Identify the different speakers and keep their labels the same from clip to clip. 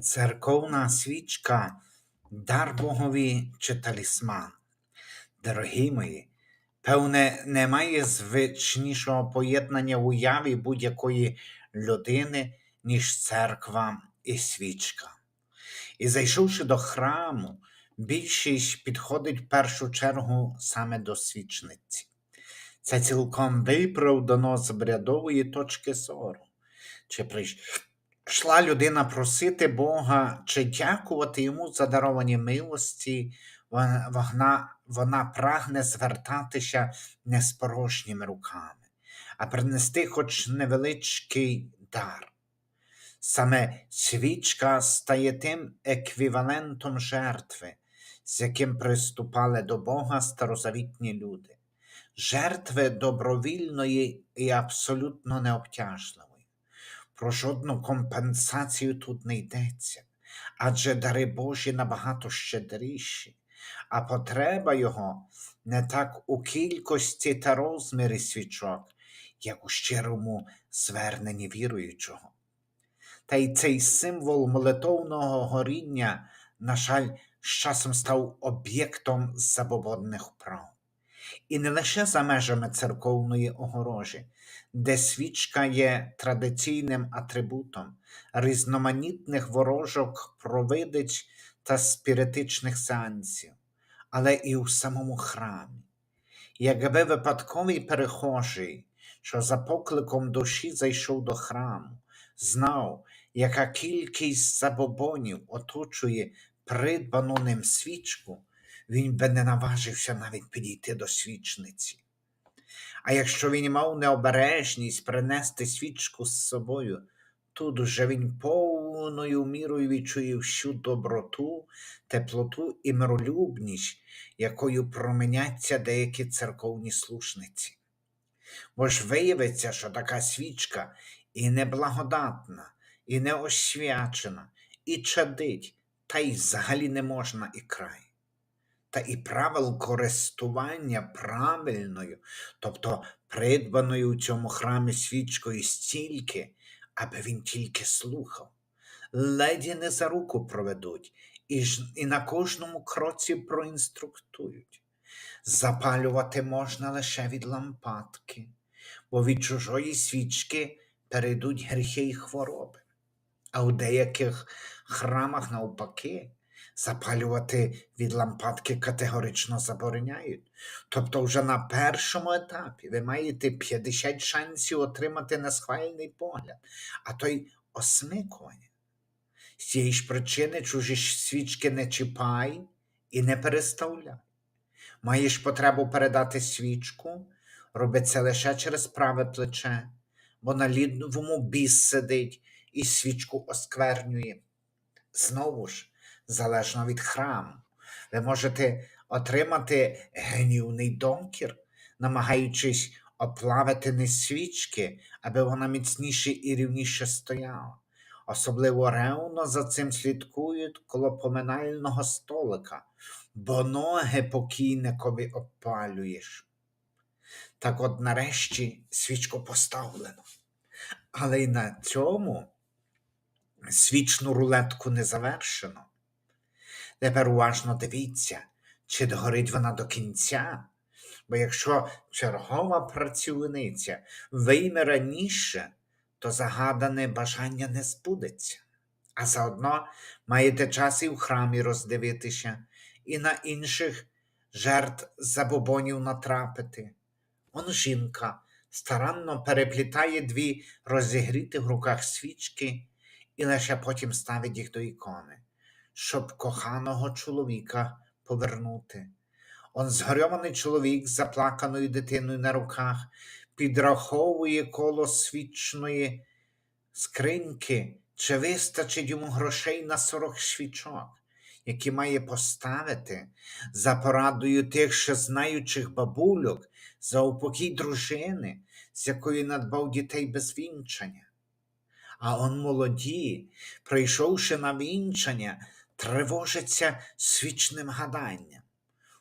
Speaker 1: Церковна свічка дар Богові чи талісман. Дорогі мої, певне, немає звичнішого поєднання в уяві будь-якої людини, ніж церква і свічка. І зайшовши до храму, більшість підходить в першу чергу саме до свічниці. Це цілком виправдано з обрядової точки зору. Чи прийшла людина просити Бога, чи дякувати йому за даровані милості, вона, вона прагне звертатися не з порожніми руками, а принести хоч невеличкий дар. Саме свічка стає тим еквівалентом жертви, з яким приступали до Бога старозавітні люди, жертви добровільної і абсолютно необтяжливої. Про жодну компенсацію тут не йдеться, адже дари Божі набагато щедріші, а потреба його не так у кількості та розмірі свічок, як у щирому зверненні віруючого. Та й цей символ молитовного горіння, на жаль, з часом став об'єктом забобонних прав. І не лише за межами церковної огорожі, де свічка є традиційним атрибутом різноманітних ворожок, провидиць та спіритичних сеансів, але і у самому храмі. Якби випадковий перехожий, що за покликом душі зайшов до храму, знав, яка кількість забобонів оточує придбану ним свічку, він би не наважився навіть підійти до свічниці. А якщо він мав необережність принести свічку з собою, тут уже він повною мірою відчує всю доброту, теплоту і миролюбність, якою променяться деякі церковні слушниці. Бо ж виявиться, що така свічка і неблагодатна, і неосвячена, і чадить, та й взагалі не можна і край та і правил користування правильною, тобто придбаною у цьому храмі свічкою стільки, аби він тільки слухав. Леді не за руку проведуть і, ж, і на кожному кроці проінструктують. Запалювати можна лише від лампадки, бо від чужої свічки перейдуть гріхи й хвороби. А у деяких храмах, навпаки, запалювати від лампадки категорично забороняють. Тобто, вже на першому етапі ви маєте 50 шансів отримати несхвальний погляд, а то й осмикування. З цієї ж причини чужі свічки не чіпай і не переставляй. Маєш потребу передати свічку, роби це лише через праве плече, бо на лідовому біс сидить і свічку осквернює. Знову ж, залежно від храму. Ви можете отримати гнівний донкір, намагаючись оплавити не свічки, аби вона міцніше і рівніше стояла. Особливо ревно за цим слідкують коло поминального столика, бо ноги покійникові опалюєш. Так от нарешті свічку поставлено. Але й на цьому свічну рулетку не завершено. Тепер уважно дивіться, чи догорить вона до кінця. Бо якщо чергова працівниця вийме раніше, то загадане бажання не збудеться. А заодно маєте час і в храмі роздивитися, і на інших жертв забобонів натрапити. Он жінка старанно переплітає дві розігріти в руках свічки і лише потім ставить їх до ікони щоб коханого чоловіка повернути. Он згорьований чоловік з заплаканою дитиною на руках підраховує коло свічної скриньки, чи вистачить йому грошей на сорок свічок, які має поставити за порадою тих ще знаючих бабульок за упокій дружини, з якою надбав дітей без вінчання. А он молоді, прийшовши на вінчання, тривожиться свічним гаданням.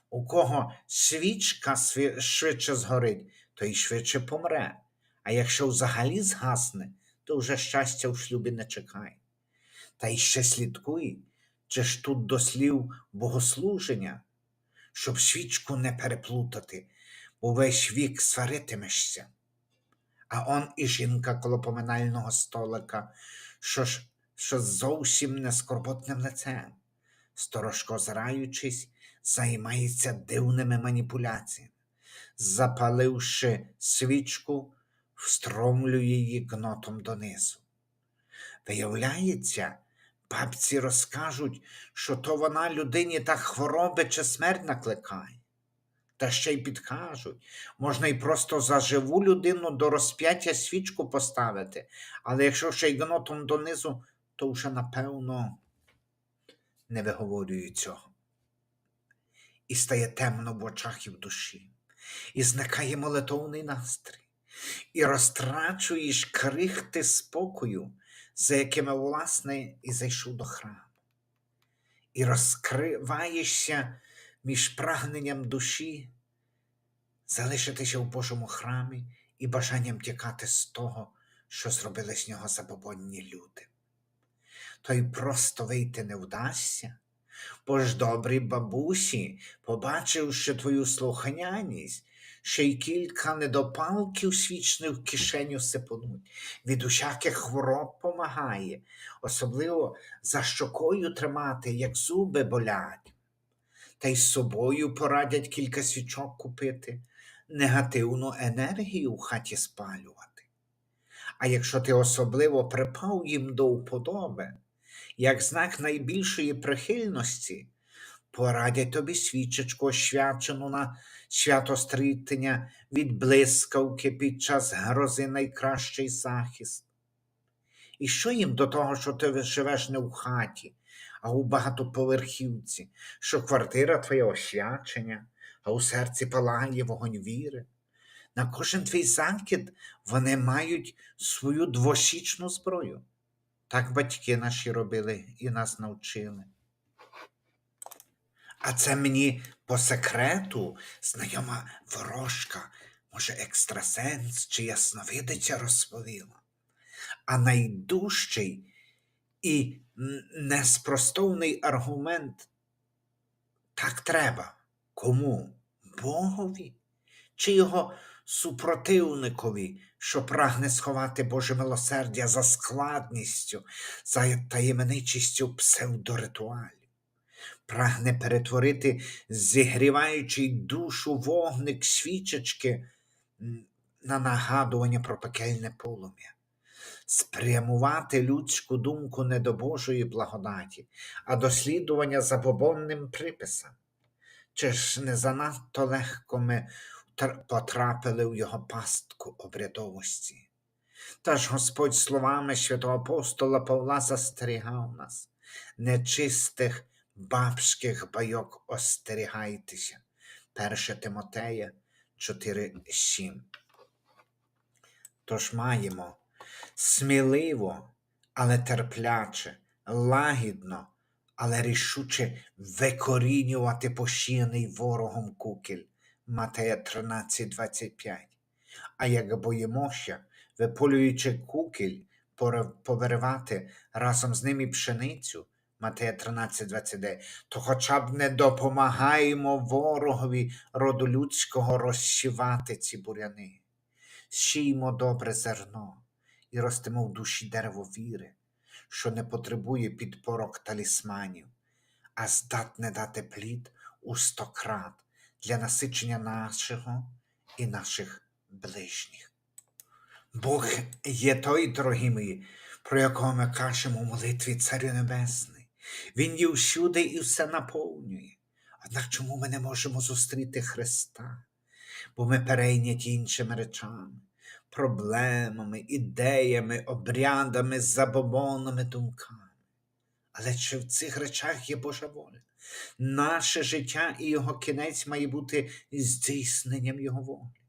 Speaker 1: У кого свічка швидше згорить, той швидше помре, а якщо взагалі згасне, то вже щастя в шлюбі не чекає. Та й ще слідкуй, чи ж тут до слів богослуження, щоб свічку не переплутати, бо весь вік сваритимешся. А он і жінка коло поминального столика, що ж що зовсім не скорботним лицем, сторожко озираючись, займається дивними маніпуляціями. Запаливши свічку, встромлює її гнотом донизу. Виявляється, бабці розкажуть, що то вона людині так хвороби чи смерть накликає. Та ще й підкажуть, можна й просто за живу людину до розп'яття свічку поставити, але якщо ще й гнотом донизу, то вже напевно не виговорюю цього. І стає темно в очах і в душі, і зникає молитовний настрій, і розтрачуєш крихти спокою, за якими, власне, і зайшов до храму, і розкриваєшся між прагненням душі, залишитися в Божому храмі і бажанням тікати з того, що зробили з нього забобонні люди. То й просто вийти не вдасться, бо ж добрі бабусі, побачивши твою слухняність, ще й кілька недопалків свічних в кишеню сипонуть, від усяких хвороб помагає, особливо за щокою тримати, як зуби болять. Та й з собою порадять кілька свічок купити, негативну енергію в хаті спалювати. А якщо ти особливо припав їм до вподоби, як знак найбільшої прихильності, порадять тобі свічечку, освячену на свято стрітення від блискавки під час грози найкращий захист. І що їм до того, що ти живеш не в хаті, а у багатоповерхівці, що квартира твоя освячення, а у серці палає вогонь віри? На кожен твій закид вони мають свою двосічну зброю. Так батьки наші робили і нас навчили. А це мені по секрету знайома ворожка, може, екстрасенс чи ясновидиця розповіла. А найдужчий і неспростовний аргумент так треба. Кому? Богові? Чи його супротивникові, що прагне сховати Боже милосердя за складністю, за таємничістю псевдоритуалів? Прагне перетворити зігріваючий душу вогник свічечки на нагадування про пекельне полум'я, спрямувати людську думку не до Божої благодаті, а до слідування забобонним приписам. Чи ж не занадто легко ми потрапили в його пастку обрядовості? Та ж Господь словами святого апостола Павла застерігав нас, нечистих бабських байок остерігайтеся. 1 Тимотея 4.7. Тож маємо сміливо, але терпляче, лагідно, але рішуче викорінювати посіяний ворогом кукіль. Матея 13.25. А як боїмося, виполюючи кукіль, повиривати разом з ним і пшеницю, Матея 13.29, то хоча б не допомагаємо ворогові роду людського розсівати ці буряни. Сіймо добре зерно і ростимо в душі дерево віри, що не потребує підпорок талісманів, а здатне дати плід у сто крат для насичення нашого і наших ближніх. Бог є той, дорогі мої, про якого ми кажемо у молитві Царю Небесний. Він є всюди і все наповнює. Однак чому ми не можемо зустріти Христа? Бо ми перейняті іншими речами, проблемами, ідеями, обрядами, забобонними думками. Але чи в цих речах є Божа воля? Наше життя і його кінець має бути здійсненням Його волі.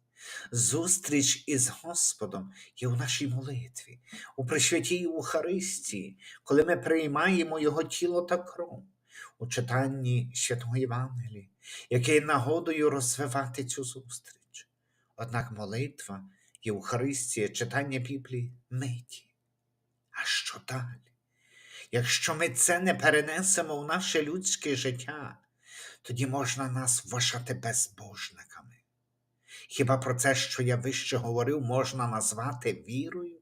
Speaker 1: Зустріч із Господом є у нашій молитві, у присвятій Євхаристії, коли ми приймаємо Його тіло та кров, у читанні Святого Євангелія, яке є нагодою розвивати цю зустріч. Однак молитва, Євхаристія, читання Біблії миті. А що далі? Якщо ми це не перенесемо в наше людське життя, тоді можна нас вважати безбожниками. Хіба про це, що я вище говорив, можна назвати вірою?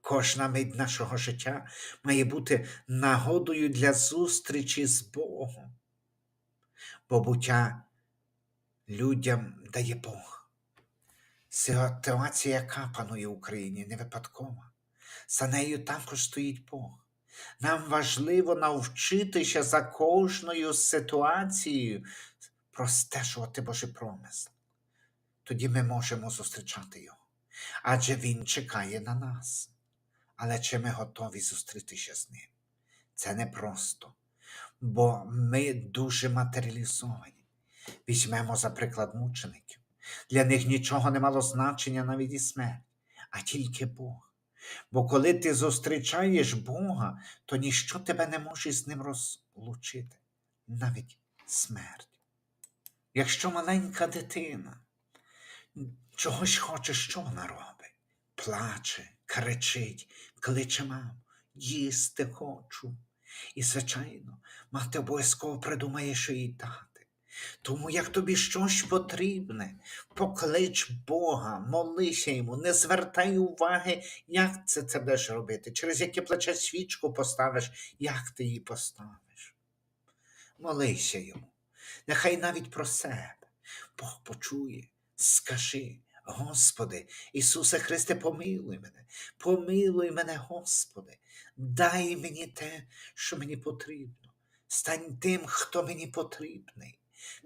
Speaker 1: Кожна мить нашого життя має бути нагодою для зустрічі з Богом, бо буття людям дає Бог. Ситуація, яка панує в Україні, не випадкова. За нею також стоїть Бог. Нам важливо навчитися за кожною ситуацією простежувати Божий промисел. Тоді ми можемо зустрічати Його. Адже Він чекає на нас. Але чи ми готові зустрітися з ним? Це непросто, бо ми дуже матеріалізовані. Візьмемо, за приклад мучеників. Для них нічого не мало значення навіть і смерть, а тільки Бог. Бо коли ти зустрічаєш Бога, то ніщо тебе не може з ним розлучити, навіть смерть. Якщо маленька дитина чогось хоче, що вона робить? Плаче, кричить, кличе маму, їсти хочу. І, звичайно, мати обов'язково придумає, що їй дати. Тому як тобі щось потрібне, поклич Бога, молися йому, не звертай уваги, як це це будеш робити, через яке плече свічку поставиш, як ти її поставиш. Молися йому, нехай навіть про себе. Бог почує, скажи, Господи, Ісусе Христе, помилуй мене, помилуй мене, Господи, дай мені те, що мені потрібно. Стань тим, хто мені потрібний.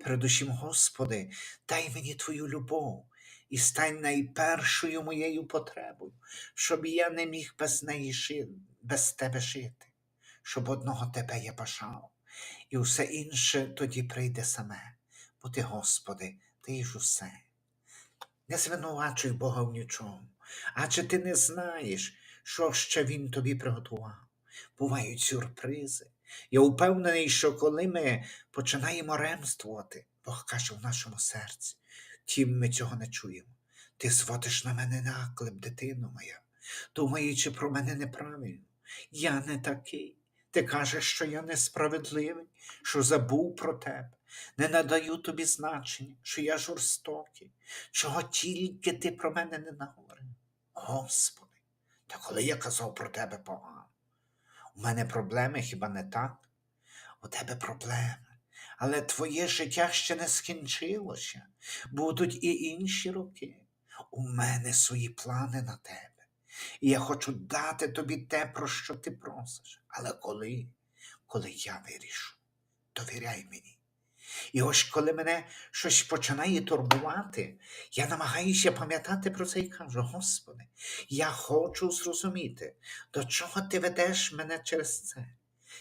Speaker 1: Передусім, Господи, дай мені Твою любов і стань найпершою моєю потребою, щоб я не міг без неї жити, без Тебе жити, щоб одного Тебе я бажав, і все інше тоді прийде саме, бо Ти, Господи, Ти ж усе. Не звинувачуй Бога в нічому, адже ти не знаєш, що ще Він тобі приготував. Бувають сюрпризи. Я впевнений, що коли ми починаємо ремствувати, Бог каже в нашому серці, тім ми цього не чуємо. Ти зводиш на мене наклеп, дитино моя, думаючи про мене неправильно. Я не такий. Ти кажеш, що я несправедливий, що забув про тебе, не надаю тобі значення, що я жорстокий, чого тільки ти про мене не наговорив. Господи, та коли я казав про тебе погано, у мене проблеми хіба не так? У тебе проблеми. Але твоє життя ще не скінчилося. Будуть і інші роки. У мене свої плани на тебе. І я хочу дати тобі те, про що ти просиш. Але коли? Коли я вирішу, довіряй мені. І ось коли мене щось починає турбувати, я намагаюся пам'ятати про це і кажу: Господи, я хочу зрозуміти, до чого ти ведеш мене через це.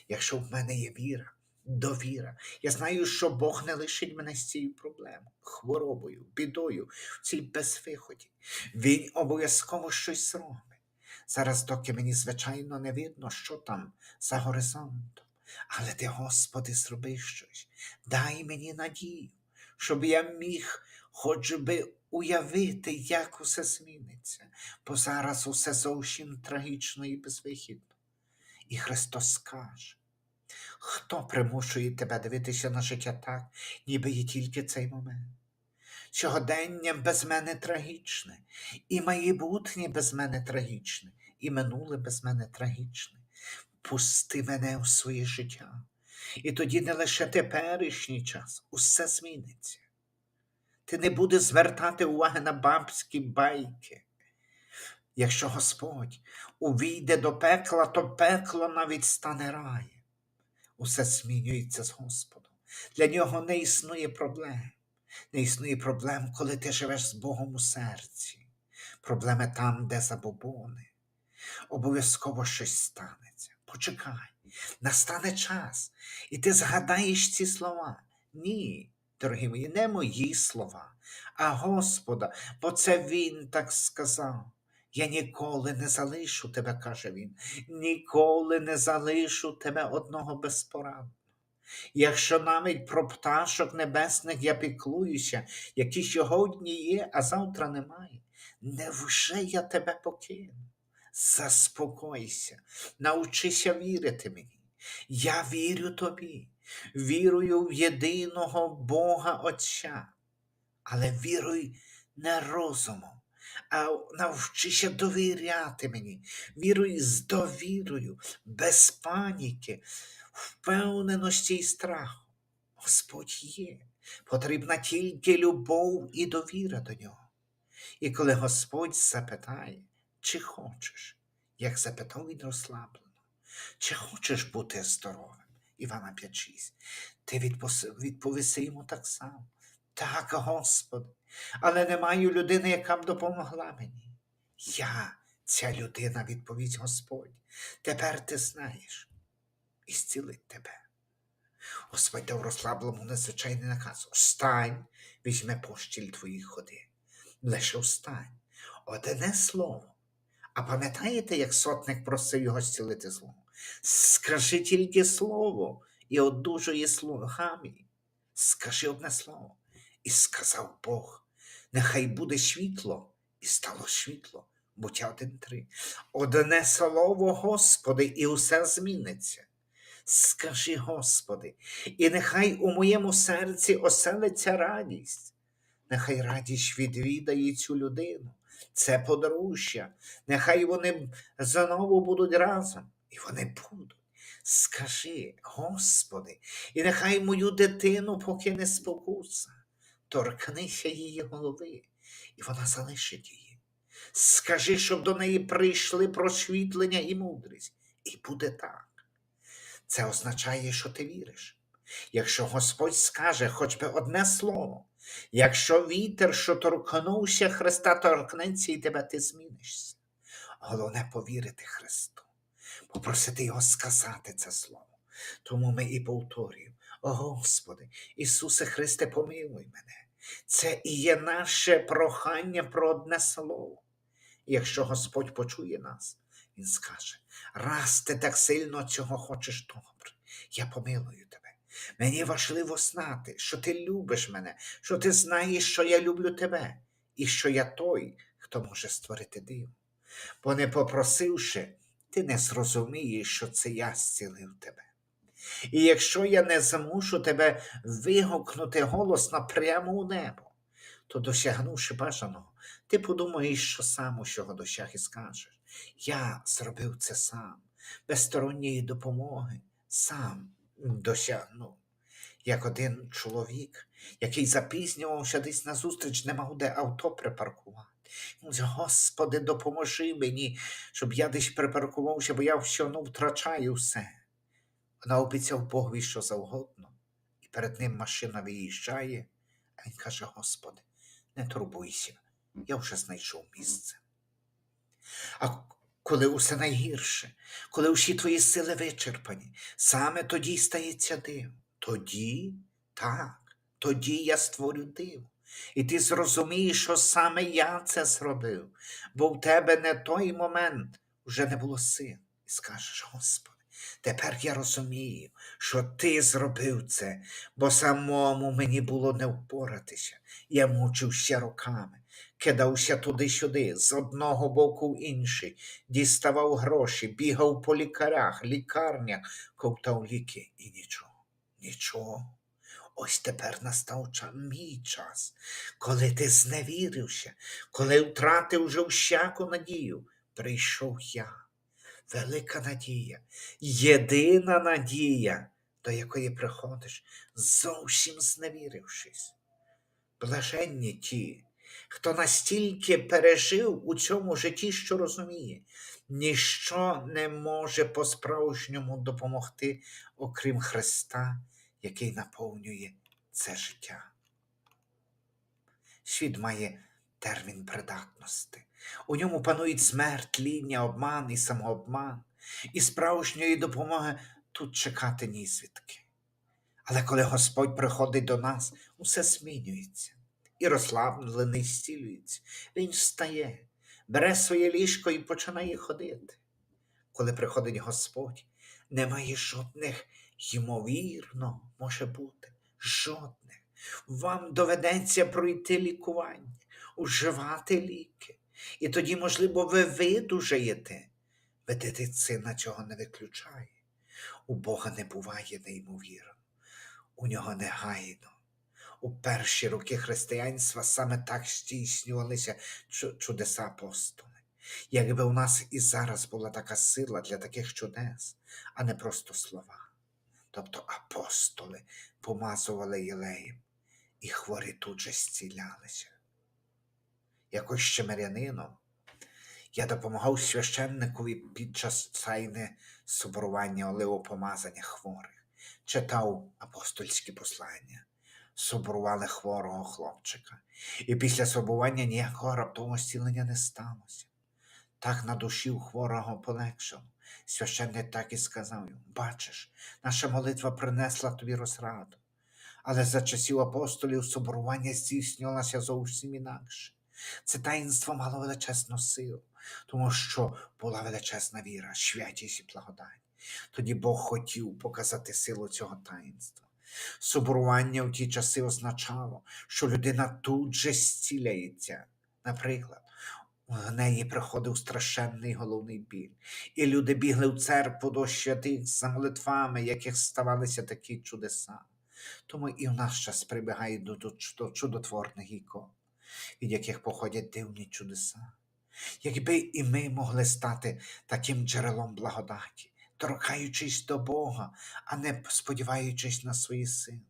Speaker 1: Якщо в мене є віра, довіра, я знаю, що Бог не лишить мене з цією проблемою, хворобою, бідою, в цій безвиході. Він обов'язково щось зробить. Зараз, доки мені, звичайно, не видно, що там за горизонтом. Але ти, Господи, зроби щось, дай мені надію, щоб я міг хоч би уявити, як усе зміниться, бо зараз усе зовсім трагічно і безвихідно. І Христос скаже, хто примушує тебе дивитися на життя так, ніби є тільки цей момент? Сьогодення без мене трагічне, і майбутнє без мене трагічне, і минуле без мене трагічне. Пусти мене у своє життя. І тоді не лише теперішній час, усе зміниться. Ти не будеш звертати уваги на бабські байки. Якщо Господь увійде до пекла, то пекло навіть стане раєм. Усе змінюється з Господом. Для нього не існує проблем. Не існує проблем, коли ти живеш з Богом у серці. Проблеми там, де забобони. Обов'язково щось станеться. Почекай, настане час, і ти згадаєш ці слова. Ні, дорогі мої, не мої слова, а Господа, бо це Він так сказав. Я ніколи не залишу тебе, каже він, ніколи не залишу тебе одного безпорадного. Якщо навіть про пташок небесних я піклуюся, які сьогодні є, а завтра немає, невже я тебе покину? Заспокойся, навчися вірити мені. Я вірю тобі, вірую в єдиного Бога Отця, але віруй не розумом, а навчися довіряти мені, віруй з довірою, без паніки, впевненості і страху. Господь є, потрібна тільки любов і довіра до нього. І коли Господь запитає, чи хочеш, як запитав він розслаблено, чи хочеш бути здоровим, Івана 5.6, ти відповіси йому так само. Так, Господи, але не маю людини, яка б допомогла мені. Я, ця людина, відповідь Господь. Тепер ти знаєш і зцілить тебе. Господь дав розслабленому незвичайний наказ. Встань, візьме пощіль твої ходи. Лише встань. Одне слово. А пам'ятаєте, як сотник просив його зцілити зло? Скажи тільки слово і одужує слугами. Скажи одне слово. І сказав Бог, нехай буде світло, і стало світло. Буття 1.3. Одне слово, Господи, і усе зміниться. Скажи, Господи, і нехай у моєму серці оселиться радість. Нехай радість відвідає цю людину, це подружжя. Нехай вони знову будуть разом, і вони будуть. Скажи, Господи, і нехай мою дитину покине спокуса, торкнися її голови, і вона залишить її. Скажи, щоб до неї прийшли просвітлення і мудрість, і буде так. Це означає, що ти віриш. Якщо Господь скаже хоч би одне слово, якщо вітер, що торкнувся Христа, торкнеться і тебе, ти змінишся. Головне повірити Христу, попросити Його сказати це слово. Тому ми і повторюємо: О Господи, Ісусе Христе, помилуй мене. Це і є наше прохання про одне слово. Якщо Господь почує нас, Він скаже: раз ти так сильно цього хочеш добре, я помилую тебе. Мені важливо знати, що ти любиш мене, що ти знаєш, що я люблю тебе, і що я той, хто може створити диво. Бо не попросивши, ти не зрозумієш, що це я зцілив тебе. І якщо я не змушу тебе вигукнути голосно прямо у небо, то досягнувши бажаного, ти подумаєш, що сам усього досяг і скажеш. Я зробив це сам, без сторонньої допомоги, сам досягнув. Як один чоловік, який запізнювався десь на зустріч, не мав де авто припаркувати. Господи, допоможи мені, щоб я десь припаркувався, бо я все одно втрачаю все. Вона обіцяв Богові що завгодно, і перед ним машина виїжджає, а він каже: Господи, не турбуйся, я вже знайшов місце. А коли усе найгірше, коли усі твої сили вичерпані, саме тоді стається диво. Тоді, так, тоді я створю диво. І ти зрозумієш, що саме я це зробив, бо в тебе не той момент вже не було сил. І скажеш, Господи, тепер я розумію, що ти зробив це, бо самому мені було не впоратися. Я мучився роками, кидався туди-сюди, з одного боку в інший, діставав гроші, бігав по лікарях, лікарнях, ковтав ліки і нічого, нічого. Ось тепер настав мій час, коли ти зневірився, коли втратив вже всяку надію, прийшов я. Велика надія, єдина надія, до якої приходиш, зовсім зневірившись. Блаженні ті, хто настільки пережив у цьому житті, що розуміє, ніщо не може по-справжньому допомогти, окрім Христа, який наповнює це життя. Світ має термін придатності. У ньому панують смерть, ління, обман і самообман, і справжньої допомоги тут чекати ні звідки. Але коли Господь приходить до нас, усе змінюється, і розслаблений зцілюється. Він встає, бере своє ліжко і починає ходити. Коли приходить Господь, немає жодних ймовірно, може бути, жодних. Вам доведеться пройти лікування, уживати ліки. І тоді, можливо, ви видужаєте. Медицина цього не виключає. У Бога не буває неймовірно, у нього негайно. У перші роки християнства саме так здійснювалися чудеса апостоли. Якби у нас і зараз була така сила для таких чудес, а не просто слова. Тобто апостоли помазували єлеєм, і хворі тут же зцілялися. Якось ще мирянином я допомагав священникові під час тайне соборування оливопомазання хворих, читав апостольські послання, соборували хворого хлопчика, і після соборування ніякого раптового зцілення не сталося. Так на душі у хворого полегшало. Священник так і сказав йому: Бачиш, наша молитва принесла тобі розраду. Але за часів апостолів соборування здійснювалося зовсім інакше. Це таїнство мало величезну силу, тому що була величезна віра, святість і благодать. Тоді Бог хотів показати силу цього таїнства. Соборування в ті часи означало, що людина тут же зціляється. Наприклад, у неї приходив страшенний головний біль, і люди бігли в церкву до святих за молитвами, яких ставалися такі чудеса. Тому і в наш час прибігають до, до, до чудотворних ікон, від яких походять дивні чудеса. Якби і ми могли стати таким джерелом благодаті, торкаючись до Бога, а не сподіваючись на свої сили.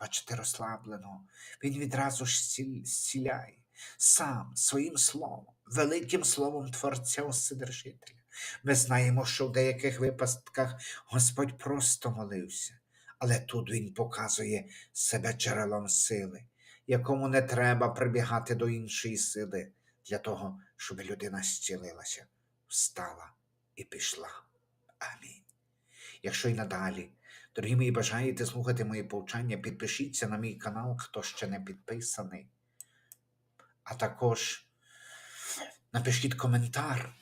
Speaker 1: Бачите, розслабленого, він відразу ж зціляє сам своїм словом, великим словом Творця Вседержителя. Ми знаємо, що в деяких випадках Господь просто молився, але тут Він показує себе джерелом сили, якому не треба прибігати до іншої сили для того, щоб людина зцілилася, встала і пішла. Амінь. Якщо й надалі, дорогі мої, бажаєте слухати мої повчання, підпишіться на мій канал, хто ще не підписаний. А також напишіть коментар,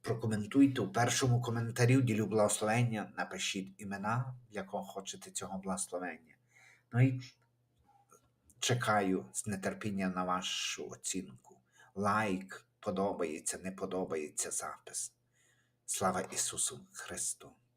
Speaker 1: прокоментуйте у першому коментарі, ділю благословення, напишіть імена, для кого хочете цього благословення. Ну і чекаю з нетерпінням на вашу оцінку. Лайк, подобається, не подобається запис. Слава Ісусу Христу!